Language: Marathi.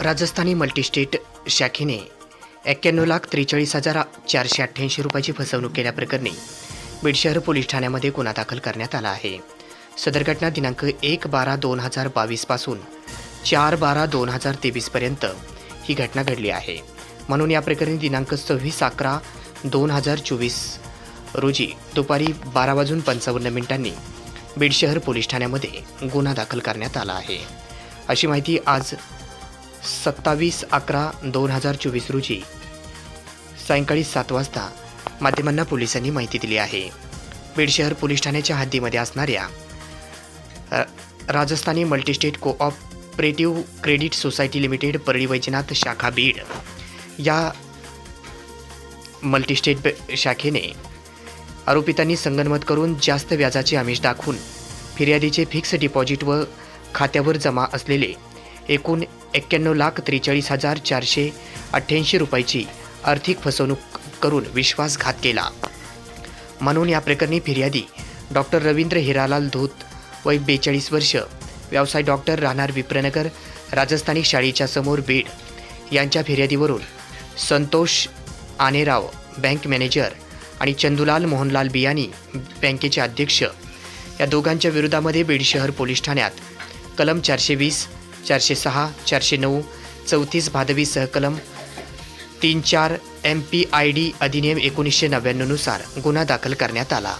राजस्थानी मल्टीस्टेट शाखेने एक्क्याण्णव लाख त्रेचाळीस हजार चारशे अठ्ठ्याऐंशी रुपयाची फसवणूक केल्याप्रकरणी बीड शहर पोलीस ठाण्यामध्ये गुन्हा दाखल करण्यात आला आहे. सदर घटना दिनांक एक बारा दोन हजार बावीसपासून चार बारा दोन हजार तेवीसपर्यंत ही घटना घडली आहे. म्हणून या प्रकरणी दिनांक सव्वीस अकरा दोन हजार चोवीस रोजी दुपारी बारा वाजून पंचावन्न मिनिटांनी बीड शहर पोलीस ठाण्यामध्ये गुन्हा दाखल करण्यात आला आहे. अशी माहिती आज सत्तावीस अकरा दोन हजार चोवीस रोजी. सायंकाळी सात वाजता माध्यमांना पोलिसांनी माहिती दिली आहे. बीड शहर पोलीस ठाण्याच्या हद्दीमध्ये असणाऱ्या Rajasthani multistate cooperative credit society limited Parli Vaijnath शाखा बीड या मल्टीस्टेट शाखेने आरोपितांनी संगनमत करून जास्त व्याजाचे आमिष दाखवून फिर्यादीचे फिक्स डिपॉझिट व खात्यावर जमा असलेले एकूण एक्क्याण्णव लाख त्रेचाळीस हजार चारशे अठ्ठ्याऐंशी रुपयाची आर्थिक फसवणूक करून विश्वासघात केला. म्हणून या प्रकरणी फिर्यादी डॉक्टर रवींद्र हिरालाल धूत वय बेचाळीस वर्ष व्यवसाय डॉक्टर राहणार विप्रनगर राजस्थानी शाळेच्या समोर बीड. यांच्या फिर्यादीवरून संतोष आनेराव बँक मॅनेजर आणि चंदुलाल मोहनलाल बियानी बँकेचे अध्यक्ष या दोघांच्या विरोधामध्ये बीड शहर पोलीस ठाण्यात कलम चारशे वीस चारशे सहा चारशे नऊ चौतीस भादवी सहकलम तीन चार एम पी आय डी अधिनियम एकोणीसशे नव्याण्णवनुसार गुन्हा दाखल करण्यात आला.